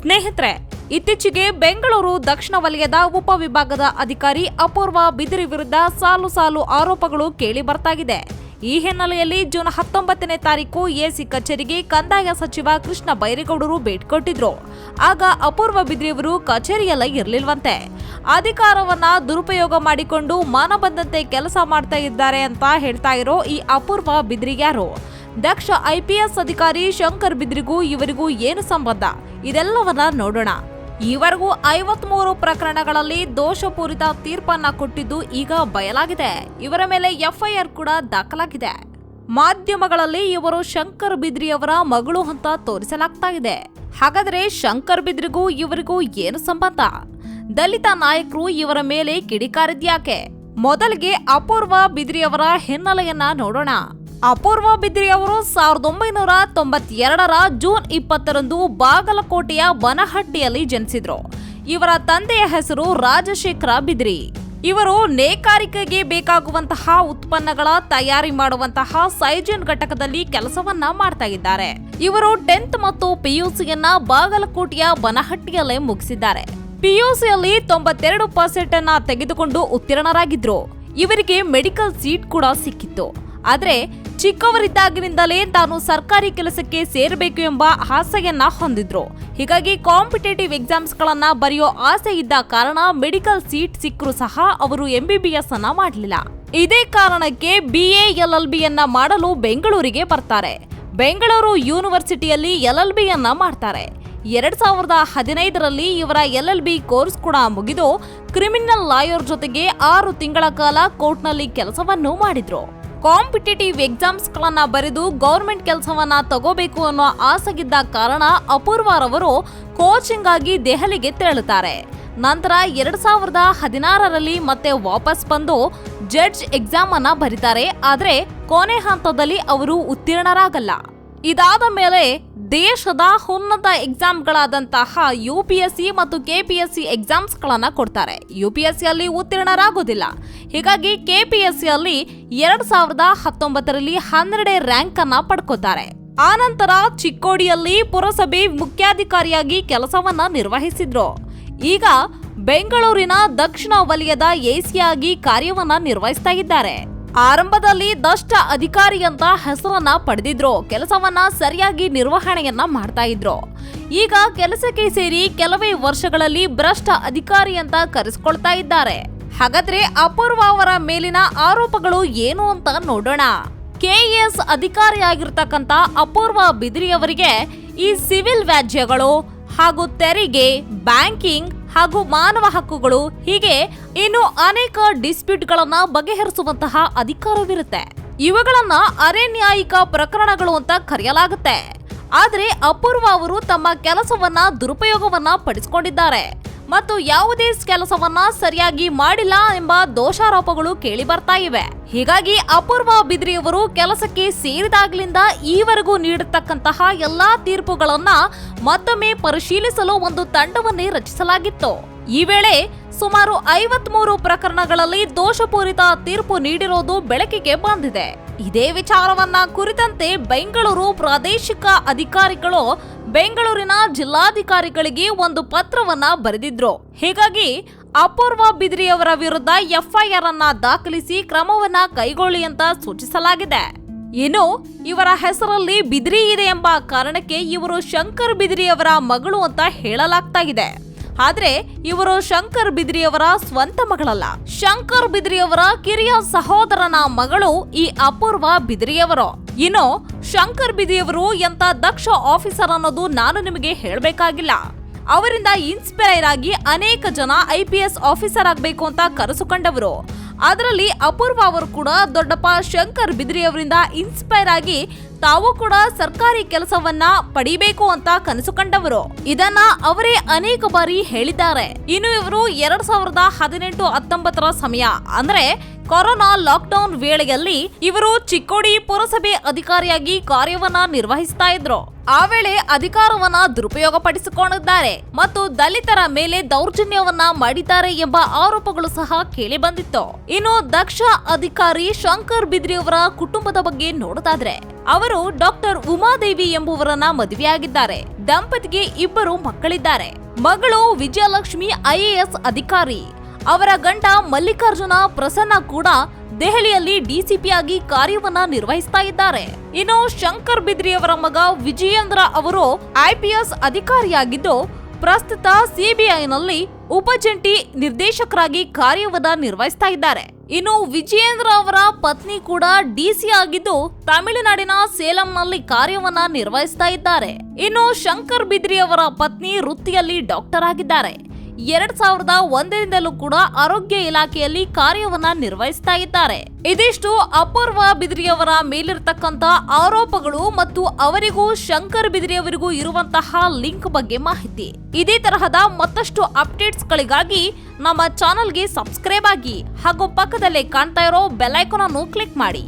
ಸ್ನೇಹಿತರೆ, ಇತ್ತೀಚೆಗೆ ಬೆಂಗಳೂರು ದಕ್ಷಿಣ ವಲಯದ ಉಪವಿಭಾಗದ ಅಧಿಕಾರಿ ಅಪೂರ್ವ ಬಿದಿರಿ ವಿರುದ್ಧ ಸಾಲು ಸಾಲು ಆರೋಪಗಳು ಕೇಳಿ ಬರ್ತಾಗಿದೆ. ಈ ಹಿನ್ನೆಲೆಯಲ್ಲಿ ಜೂನ್ ಹತ್ತೊಂಬತ್ತನೇ ತಾರೀಕು ಎಸಿ ಕಚೇರಿಗೆ ಕಂದಾಯ ಸಚಿವ ಕೃಷ್ಣ ಬೈರೇಗೌಡರು ಭೇಟಿ ಕೊಟ್ಟಿದ್ರು. ಆಗ ಅಪೂರ್ವ ಬಿದ್ರಿಯವರು ಕಚೇರಿಯಲ್ಲ ಇರಲಿಲ್ವಂತೆ. ಅಧಿಕಾರವನ್ನ ದುರುಪಯೋಗ ಮಾಡಿಕೊಂಡು ಮಾನ ಬಂದಂತೆ ಕೆಲಸ ಮಾಡ್ತಾ ಇದ್ದಾರೆ ಅಂತ ಹೇಳ್ತಾ ಇರೋ ಈ ಅಪೂರ್ವ ಬಿದ್ರಿಗ್ಯಾರು ದಕ್ಷ ಐಪಿಎಸ್ ಅಧಿಕಾರಿ ಶಂಕರ್ ಬಿದ್ರಿಗೂ ಇವರಿಗೂ ಏನು ಸಂಬಂಧ? ಇದೆಲ್ಲವನ್ನ ನೋಡೋಣ. ಈವರೆಗೂ ಐವತ್ಮೂರು ಪ್ರಕರಣಗಳಲ್ಲಿ ದೋಷಪೂರಿತ ತೀರ್ಪನ್ನ ಕೊಟ್ಟಿದ್ದು ಈಗ ಬಯಲಾಗಿದೆ. ಇವರ ಮೇಲೆ ಎಫ್ಐಆರ್ ಕೂಡ ದಾಖಲಾಗಿದೆ. ಮಾಧ್ಯಮಗಳಲ್ಲಿ ಇವರು ಶಂಕರ್ ಬಿದ್ರಿಯವರ ಮಗಳು ಅಂತ ತೋರಿಸಲಾಗ್ತಾ ಇದೆ. ಹಾಗಾದ್ರೆ ಶಂಕರ್ ಬಿದ್ರಿಗೂ ಇವರಿಗೂ ಏನು ಸಂಬಂಧ? ದಲಿತ ನಾಯಕರು ಇವರ ಮೇಲೆ ಕಿಡಿಕಾರಿದ್ಯಾಕೆ? ಮೊದಲಿಗೆ ಅಪೂರ್ವ ಬಿದ್ರಿಯವರ ಹಿನ್ನೆಲೆಯನ್ನ ನೋಡೋಣ. ಅಪೂರ್ವ ಬಿದ್ರಿ ಅವರು ಸಾವಿರದ ಒಂಬೈನೂರ ತೊಂಬತ್ತೆರಡರ ಜೂನ್ ಇಪ್ಪತ್ತರಂದು ಬಾಗಲಕೋಟೆಯ ಬನಹಟ್ಟಿಯಲ್ಲಿ ಜನಿಸಿದ್ರು. ಇವರ ತಂದೆಯ ಹೆಸರು ರಾಜಶೇಖರ ಬಿದ್ರಿ ಇವರು ನೇಕಾರಿಕೆಗೆ ಬೇಕಾಗುವಂತಹ ಉತ್ಪನ್ನಗಳ ತಯಾರಿ ಮಾಡುವಂತಹ ಸೈಜನ್ ಘಟಕದಲ್ಲಿ ಕೆಲಸವನ್ನ ಮಾಡ್ತಾ ಇದ್ದಾರೆ. ಇವರು ಟೆಂತ್ ಮತ್ತು ಪಿಯುಸಿಯನ್ನ ಬಾಗಲಕೋಟೆಯ ಬನಹಟ್ಟಿಯಲ್ಲೇ ಮುಗಿಸಿದ್ದಾರೆ. ಪಿಯುಸಿಯಲ್ಲಿ ತೊಂಬತ್ತೆರಡು ಪರ್ಸೆಂಟ್ ಅನ್ನ ತೆಗೆದುಕೊಂಡು ಉತ್ತೀರ್ಣರಾಗಿದ್ರು. ಇವರಿಗೆ ಮೆಡಿಕಲ್ ಸೀಟ್ ಕೂಡ ಸಿಕ್ಕಿತ್ತು. ಆದ್ರೆ ಚಿಕ್ಕವರಿದ್ದಾಗಿನಿಂದಲೇ ತಾನು ಸರ್ಕಾರಿ ಕೆಲಸಕ್ಕೆ ಸೇರಬೇಕು ಎಂಬ ಆಸೆಯನ್ನ ಹೊಂದಿದ್ರು. ಹೀಗಾಗಿ ಕಾಂಪಿಟೇಟಿವ್ ಎಕ್ಸಾಮ್ಸ್ ಗಳನ್ನ ಬರೆಯೋ ಆಸೆ ಇದ್ದ ಕಾರಣ ಮೆಡಿಕಲ್ ಸೀಟ್ ಸಿಕ್ಕರೂ ಸಹ ಅವರು ಎಂಬಿಬಿಎಸ್ ಅನ್ನ ಮಾಡಲಿಲ್ಲ. ಇದೇ ಕಾರಣಕ್ಕೆ ಬಿಎ ಎಲ್ಎಲ್ಬಿ ಯನ್ನ ಮಾಡಲು ಬೆಂಗಳೂರಿಗೆ ಬರ್ತಾರೆ. ಬೆಂಗಳೂರು ಯೂನಿವರ್ಸಿಟಿಯಲ್ಲಿ ಎಲ್ ಎಲ್ ಬಿಯನ್ನ ಮಾಡ್ತಾರೆ. ಎರಡ್ ಸಾವಿರದ ಹದಿನೈದರಲ್ಲಿ ಇವರ ಎಲ್ ಬಿ ಕೋರ್ಸ್ ಕೂಡ ಮುಗಿದು ಕ್ರಿಮಿನಲ್ ಲಾಯರ್ ಜೊತೆಗೆ ಆರು ತಿಂಗಳ ಕಾಲ ಕೋರ್ಟ್ನಲ್ಲಿ ಕೆಲಸವನ್ನು ಮಾಡಿದ್ರು. ಕಾಂಪಿಟೇಟಿವ್ ಎಕ್ಸಾಮ್ಸ್ ಗಳನ್ನ ಬರೆದು ಗೌರ್ಮೆಂಟ್ ಕೆಲಸವನ್ನ ತಗೋಬೇಕು ಅನ್ನೋ ಆಸೆಗಿದ್ದ ಕಾರಣ ಅಪೂರ್ವರವರು ಕೋಚಿಂಗ್ ಆಗಿ ದೆಹಲಿಗೆ ತೆರಳುತ್ತಾರೆ. ನಂತರ ಎರಡ್ ಸಾವಿರದ ಹದಿನಾರರಲ್ಲಿ ಮತ್ತೆ ವಾಪಸ್ ಬಂದು ಜಡ್ಜ್ ಎಕ್ಸಾಮ್ ಅನ್ನ ಬರೀತಾರೆ. ಆದ್ರೆ ಕೊನೆ ಹಂತದಲ್ಲಿ ಅವರು ಉತ್ತೀರ್ಣರಾಗಲ್ಲ. ಇದಾದ ಮೇಲೆ ದೇಶದ ಉನ್ನತ ಎಕ್ಸಾಮ್ಗಳಾದಂತಹ ಯು ಪಿ ಎಸ್ ಸಿ ಮತ್ತು ಕೆ ಪಿ ಎಸ್ ಸಿ ಎಕ್ಸಾಮ್ಸ್ಗಳನ್ನು ಕೊಡ್ತಾರೆ. ಯು ಪಿ ಎಸ್ ಸಿಯಲ್ಲಿ ಉತ್ತೀರ್ಣರಾಗೋದಿಲ್ಲ ಹೀಗಾಗಿ ಕೆ ಪಿ ಎಸ್ ಸಿಯಲ್ಲಿ ಎರಡ್ ಸಾವಿರದ ಹತ್ತೊಂಬತ್ತರಲ್ಲಿ ಹನ್ನೆರಡೇ ರ್ಯಾಂಕ್ ಅನ್ನ ಪಡ್ಕೋತಾರೆ. ಆನಂತರ ಚಿಕ್ಕೋಡಿಯಲ್ಲಿ ಪುರಸಭೆ ಮುಖ್ಯಾಧಿಕಾರಿಯಾಗಿ ಕೆಲಸವನ್ನ ನಿರ್ವಹಿಸಿದ್ರು. ಈಗ ಬೆಂಗಳೂರಿನ ದಕ್ಷಿಣ ವಲಯದ ಎಸಿಯಾಗಿ ಕಾರ್ಯವನ್ನ ನಿರ್ವಹಿಸ್ತಾ ಇದ್ದಾರೆ. ಆರಂಭದಲ್ಲಿ ದಷ್ಟ ಅಧಿಕಾರಿ ಅಂತ ಹೆಸರನ್ನ ಪಡೆದಿದ್ರು. ಕೆಲಸವನ್ನ ಸರಿಯಾಗಿ ನಿರ್ವಹಣೆಯನ್ನ ಮಾಡ್ತಾ ಇದ್ರು. ಈಗ ಕೆಲಸಕ್ಕೆ ಸೇರಿ ಕೆಲವೇ ವರ್ಷಗಳಲ್ಲಿ ಭ್ರಷ್ಟ ಅಧಿಕಾರಿ ಅಂತ ಕರೆಸ್ಕೊಳ್ತಾ ಇದ್ದಾರೆ. ಹಾಗಾದ್ರೆ ಅಪೂರ್ವ ಅವರ ಮೇಲಿನ ಆರೋಪಗಳು ಏನು ಅಂತ ನೋಡೋಣ. ಕೆಎಸ್ ಅಧಿಕಾರಿಯಾಗಿರ್ತಕ್ಕಂಥ ಅಪೂರ್ವ ಬಿದ್ರಿ ಅವರಿಗೆ ಈ ಸಿವಿಲ್ ವ್ಯಾಜ್ಯಗಳು ಹಾಗೂ ತೆರಿಗೆ, ಬ್ಯಾಂಕಿಂಗ್ ಹಾಗೂ ಮಾನವ ಹಕ್ಕುಗಳು ಹೀಗೆ ಇನ್ನು ಅನೇಕ ಡಿಸ್ಪ್ಯೂಟ್ಗಳನ್ನ ಬಗೆಹರಿಸುವಂತಹ ಅಧಿಕಾರವಿರುತ್ತೆ. ಇವುಗಳನ್ನ ಅರೆ ನ್ಯಾಯಿಕ ಪ್ರಕರಣಗಳು ಅಂತ ಕರೆಯಲಾಗುತ್ತೆ. ಆದರೆ ಅಪೂರ್ವ ಅವರು ತಮ್ಮ ಕೆಲಸವನ್ನ ದುರುಪಯೋಗವನ್ನ ಪಡಿಸಿಕೊಂಡಿದ್ದಾರೆ. ಮತ್ತು ಯಾವುದೇ ಕೆಲಸವನ್ನ ಸರಿಯಾಗಿ ಮಾಡಿಲ್ಲ ಎಂಬ ದೋಷಾರೋಪಗಳು ಕೇಳಿ ಬರ್ತಾ ಇವೆ. ಹೀಗಾಗಿ ಅಪೂರ್ವ ಬಿದ್ರಿಯವರು ಕೆಲಸಕ್ಕೆ ಸೇರಿದಾಗ್ಲಿಂದ ಈವರೆಗೂ ನೀಡತಕ್ಕಂತಹ ಎಲ್ಲಾ ತೀರ್ಪುಗಳನ್ನ ಮತ್ತೊಮ್ಮೆ ಪರಿಶೀಲಿಸಲು ಒಂದು ತಂಡವನ್ನೇ ರಚಿಸಲಾಗಿತ್ತು. ಈ ವೇಳೆ ಸುಮಾರು ಐವತ್ಮೂರು ಪ್ರಕರಣಗಳಲ್ಲಿ ದೋಷಪೂರಿತ ತೀರ್ಪು ನೀಡಿರೋದು ಬೆಳಕಿಗೆ ಬಂದಿದೆ. ಇದೇ ವಿಚಾರವನ್ನ ಕುರಿತಂತೆ ಬೆಂಗಳೂರು ಪ್ರಾದೇಶಿಕ ಅಧಿಕಾರಿಗಳು ಬೆಂಗಳೂರಿನ ಜಿಲ್ಲಾಧಿಕಾರಿಗಳಿಗೆ ಒಂದು ಪತ್ರವನ್ನ ಬರೆದಿದ್ರು. ಹೀಗಾಗಿ ಅಪೂರ್ವ ಬಿದ್ರಿಯವರ ವಿರುದ್ಧ ಎಫ್ಐಆರ್ ಅನ್ನ ದಾಖಲಿಸಿ ಕ್ರಮವನ್ನ ಕೈಗೊಳ್ಳಿ ಅಂತ ಸೂಚಿಸಲಾಗಿದೆ. ಇನ್ನು ಇವರ ಹೆಸರಲ್ಲಿ ಬಿದ್ರಿ ಇದೆ ಎಂಬ ಕಾರಣಕ್ಕೆ ಇವರು ಶಂಕರ್ ಬಿದ್ರಿಯವರ ಮಗಳು ಅಂತ ಹೇಳಲಾಗ್ತಾ ಇದೆ. ಆದ್ರೆ ಇವರು ಶಂಕರ್ ಬಿದ್ರಿಯವರ ಸ್ವಂತ ಮಗಳಲ್ಲ. ಶಂಕರ್ ಬಿದ್ರಿಯವರ ಕಿರಿಯ ಸಹೋದರನ ಮಗಳು ಈ ಅಪೂರ್ವ ಬಿದ್ರಿಯವರು. ಇನ್ನು ಶಂಕರ್ ಬಿದ್ರಿಯವರು ಎಂತ ದಕ್ಷ ಆಫೀಸರ್ ಅನ್ನೋದು ನಾನು ನಿಮಗೆ ಹೇಳಬೇಕಾಗಿಲ್ಲ. ಅವರಿಂದ ಇನ್ಸ್ಪೈರ್ ಆಗಿ ಅನೇಕ ಜನ ಐ ಪಿ ಎಸ್ ಆಫೀಸರ್ ಆಗಬೇಕು ಅಂತ ಕನಸು ಅದರಲ್ಲಿ ಅಪೂರ್ವ ಅವರು ಕೂಡ ದೊಡ್ಡಪ್ಪ ಶಂಕರ್ ಬಿದ್ರಿ ಅವರಿಂದ ಇನ್ಸ್ಪೈರ್ ಆಗಿ ತಾವು ಕೂಡ ಸರ್ಕಾರಿ ಕೆಲಸವನ್ನ ಪಡಿಬೇಕು ಅಂತ ಕನಸು ಕಂಡವರು. ಇದನ್ನ ಅವರೇ ಅನೇಕ ಬಾರಿ ಹೇಳಿದ್ದಾರೆ. ಇನ್ನು ಇವರು ಎರಡ್ ಸಾವಿರದ ಹದಿನೆಂಟು ಹತ್ತೊಂಬತ್ತರ ಸಮಯ. ಅಂದ್ರೆ ಕೊರೋನಾ ಲಾಕ್ಡೌನ್ ವೇಳೆಯಲ್ಲಿ ಇವರು ಚಿಕ್ಕೋಡಿ ಪುರಸಭೆ ಅಧಿಕಾರಿಯಾಗಿ ಕಾರ್ಯವನ್ನ ನಿರ್ವಹಿಸ್ತಾ ಇದ್ರು. ಆ ವೇಳೆ ಅಧಿಕಾರವನ್ನ ದುರುಪಯೋಗ ಪಡಿಸಿಕೊಂಡಿದ್ದಾರೆ ಮತ್ತು ದಲಿತರ ಮೇಲೆ ದೌರ್ಜನ್ಯವನ್ನ ಮಾಡಿದ್ದಾರೆ ಎಂಬ ಆರೋಪಗಳು ಸಹ ಕೇಳಿ ಬಂದಿತ್ತು. ಇನ್ನು ದಕ್ಷ ಅಧಿಕಾರಿ ಶಂಕರ್ ಬಿದ್ರಿ ಅವರ ಕುಟುಂಬದ ಬಗ್ಗೆ ನೋಡೋದಾದ್ರೆ ಅವರು ಡಾಕ್ಟರ್ ಉಮಾದೇವಿ ಎಂಬುವರನ್ನ ಮದುವೆಯಾಗಿದ್ದಾರೆ. ದಂಪತಿಗೆ ಇಬ್ಬರು ಮಕ್ಕಳಿದ್ದಾರೆ. ಮಗಳು ವಿಜಯಲಕ್ಷ್ಮಿ ಐಎಎಸ್ ಅಧಿಕಾರಿ. ಅವರ ಗಂಡ ಮಲ್ಲಿಕಾರ್ಜುನ ಪ್ರಸನ್ನ ಕೂಡ ದೆಹಲಿಯಲ್ಲಿ ಡಿಸಿಪಿ ಆಗಿ ಕಾರ್ಯವನ್ನ ನಿರ್ವಹಿಸ್ತಾ ಇದ್ದಾರೆ. ಇನ್ನು ಶಂಕರ್ ಬಿದ್ರಿ ಅವರ ಮಗ ವಿಜಯೇಂದ್ರ ಅವರು ಐಪಿಎಸ್ ಅಧಿಕಾರಿಯಾಗಿದ್ದು, ಪ್ರಸ್ತುತ ಸಿಬಿಐನಲ್ಲಿ ಉಪಜಂಟಿ ನಿರ್ದೇಶಕರಾಗಿ ಕಾರ್ಯವನ್ನ ನಿರ್ವಹಿಸ್ತಾ ಇದ್ದಾರೆ. ಇನ್ನು ವಿಜಯೇಂದ್ರ ಅವರ ಪತ್ನಿ ಕೂಡ ಡಿಸಿ ಆಗಿದ್ದು, ತಮಿಳುನಾಡಿನ ಸೇಲಂನಲ್ಲಿ ಕಾರ್ಯವನ್ನ ನಿರ್ವಹಿಸ್ತಾ ಇದ್ದಾರೆ. ಇನ್ನು ಶಂಕರ್ ಬಿದ್ರಿ ಅವರ ಪತ್ನಿ ವೃತ್ತಿಯಲ್ಲಿ ಡಾಕ್ಟರ್ ಆಗಿದ್ದಾರೆ. ಎರಡ್ ಸಾವಿರದ ಒಂದರಿಂದಲೂ ಕೂಡ ಆರೋಗ್ಯ ಇಲಾಖೆಯಲ್ಲಿ ಕಾರ್ಯವನ್ನ ನಿರ್ವಹಿಸ್ತಾ ಇದ್ದಾರೆ. ಇದಿಷ್ಟು ಅಪೂರ್ವ ಬಿದ್ರಿಯವರ ಮೇಲಿರ್ತಕ್ಕಂತ ಆರೋಪಗಳು ಮತ್ತು ಅವರಿಗೂ ಶಂಕರ್ ಬಿದ್ರಿಯವರಿಗೂ ಇರುವಂತಹ ಲಿಂಕ್ ಬಗ್ಗೆ ಮಾಹಿತಿ. ಇದೇ ತರಹದ ಮತ್ತಷ್ಟು ಅಪ್ಡೇಟ್ಸ್ ಗಳಿಗಾಗಿ ನಮ್ಮ ಚಾನೆಲ್ಗೆ ಸಬ್ಸ್ಕ್ರೈಬ್ ಆಗಿ ಹಾಗೂ ಪಕ್ಕದಲ್ಲೇ ಕಾಣ್ತಾ ಇರೋ ಐಕಾನ್ ಅನ್ನು ಕ್ಲಿಕ್ ಮಾಡಿ.